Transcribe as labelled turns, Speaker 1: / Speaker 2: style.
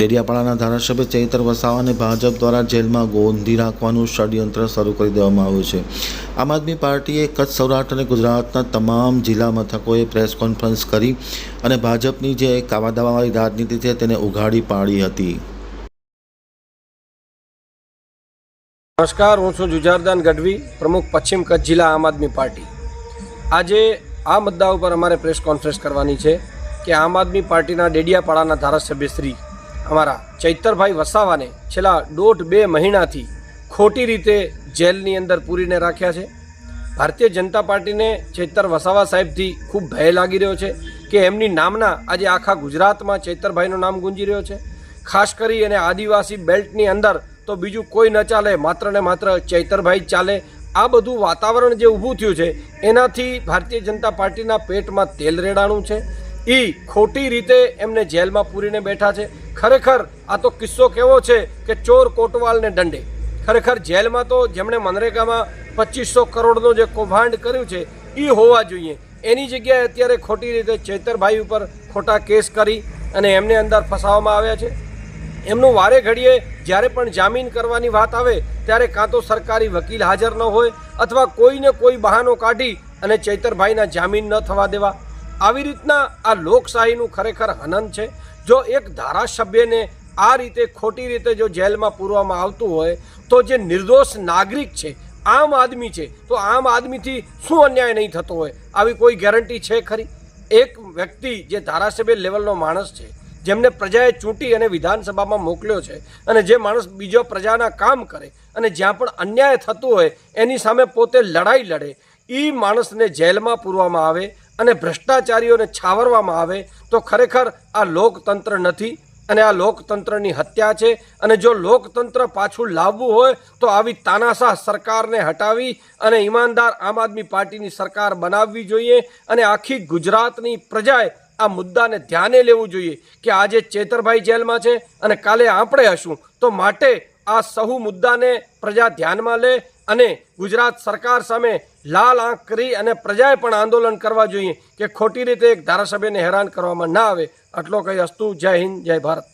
Speaker 1: ડેડિયાપાડાના ધારાસભ્ય ચૈતર વસાવાને ભાજપ દ્વારા જેલમાં ગોંધી રાખવાનું ષડયંત્ર શરૂ કરી દેવામાં આવ્યું છે. આમ આદમી પાર્ટીએ કચ્છ, સૌરાષ્ટ્ર અને ગુજરાતના તમામ જિલ્લા મથકોએ પ્રેસ કોન્ફરન્સ કરી અને ભાજપની જે કાવાદાવાવાળી રાજનીતિ છે તેને ઉઘાડી પાડી હતી.
Speaker 2: નમસ્કાર, હું છું જુજારદાન ગઢવી, પ્રમુખ પશ્ચિમ કચ્છ જિલ્લા આમ આદમી પાર્ટી. આજે આ મુદ્દા ઉપર અમારે પ્રેસ કોન્ફરન્સ કરવાની છે કે આમ આદમી પાર્ટીના ડેડિયાપાડાના ધારાસભ્ય શ્રી અમારા ચૈતરભાઈ વસાવાને છેલ્લા દોઢ બે મહિનાથી ખોટી રીતે જેલની અંદર પૂરીને રાખ્યા છે. ભારતીય જનતા પાર્ટીને ચૈતર વસાવા સાહેબથી ખૂબ ભય લાગી રહ્યો છે કે એમની નામના આજે આખા ગુજરાતમાં ચૈતરભાઈનું નામ ગુંજી રહ્યો છે. ખાસ કરી અને આદિવાસી બેલ્ટની અંદર તો બીજું કોઈ ન ચાલે, માત્ર ને માત્ર ચૈતરભાઈ ચાલે. આ બધું વાતાવરણ જે ઊભું થયું છે, એનાથી ભારતીય જનતા પાર્ટીના પેટમાં તેલ રેડાણું છે. એ ખોટી રીતે એમને જેલમાં પૂરીને બેઠા છે. ખરેખર આ તો કિસ્સો કેવો છે કે ચોર કોટવાલને દંડે. ખરેખર જેલમાં તો જેમણે મનરેગામાં પચીસો કરોડનું જે કૌભાંડ કર્યું છે એ હોવા જોઈએ. એની જગ્યાએ અત્યારે ખોટી રીતે ચેતરભાઈ ઉપર ખોટા કેસ કરી અને એમને અંદર ફસાવવામાં આવ્યા છે. એમનું વારે ઘડીએ જ્યારે પણ જામીન કરવાની વાત આવે, ત્યારે કાં તો સરકારી વકીલ હાજર ન હોય અથવા કોઈને કોઈ બહાનો કાઢી અને ચૈતરભાઈના જામીન ન થવા દેવા. આવી રીતના આ લોકશાહીનું ખરેખર હનન છે. જો એક ધારાસભ્યને આ રીતે ખોટી રીતે જો જેલમાં પૂરવામાં આવતું હોય, તો જે નિર્દોષ નાગરિક છે, આમ આદમી છે, તો આમ આદમીથી શું અન્યાય નહીં થતો હોય? આવી કોઈ ગેરંટી છે ખરી? એક વ્યક્તિ જે ધારાસભ્ય લેવલનો માણસ છે, જેમને પ્રજાએ ચૂંટી અને વિધાનસભામાં મોકલ્યો છે, અને જે માણસ બીજો પ્રજાના કામ કરે, અને જ્યાં પણ અન્યાય થતું હોય, એની સામે પોતે લડાઈ લડે એ માણસને જેલમાં પૂરવામાં આવે અને ભ્રષ્ટાચારીઓને છાવરવામાં આવે તો ખરેખર આ લોકતંત્ર નથી અને આ લોકતંત્રની હત્યા છે અને જો લોકતંત્ર પાછું લાવવું હોય તો આવી તાનાશાહ સરકારને હટાવી અને ઈમાનદાર આમ આદમી પાર્ટીની સરકાર બનાવવી જોઈએ અને આખી ગુજરાતની પ્રજાએ આ મુદ્દાને ધ્યાને લેવું જોઈએ કે આજે ચેતરભાઈ જેલમાં છે અને કાલે આપણે હશું તો માટે આ સહુ મુદ્દાને પ્રજા ધ્યાનમાં લે અને ગુજરાત સરકાર સામે લાલ આંખ કરી અને પ્રજાએ પણ આંદોલન કરવા જોઈએ કે ખોટી રીતે એક ધારાસભ્યને હેરાન કરવામાં ના આવે. આટલો કંઈ અસ્તુ. જય હિન્દ, જય ભારત.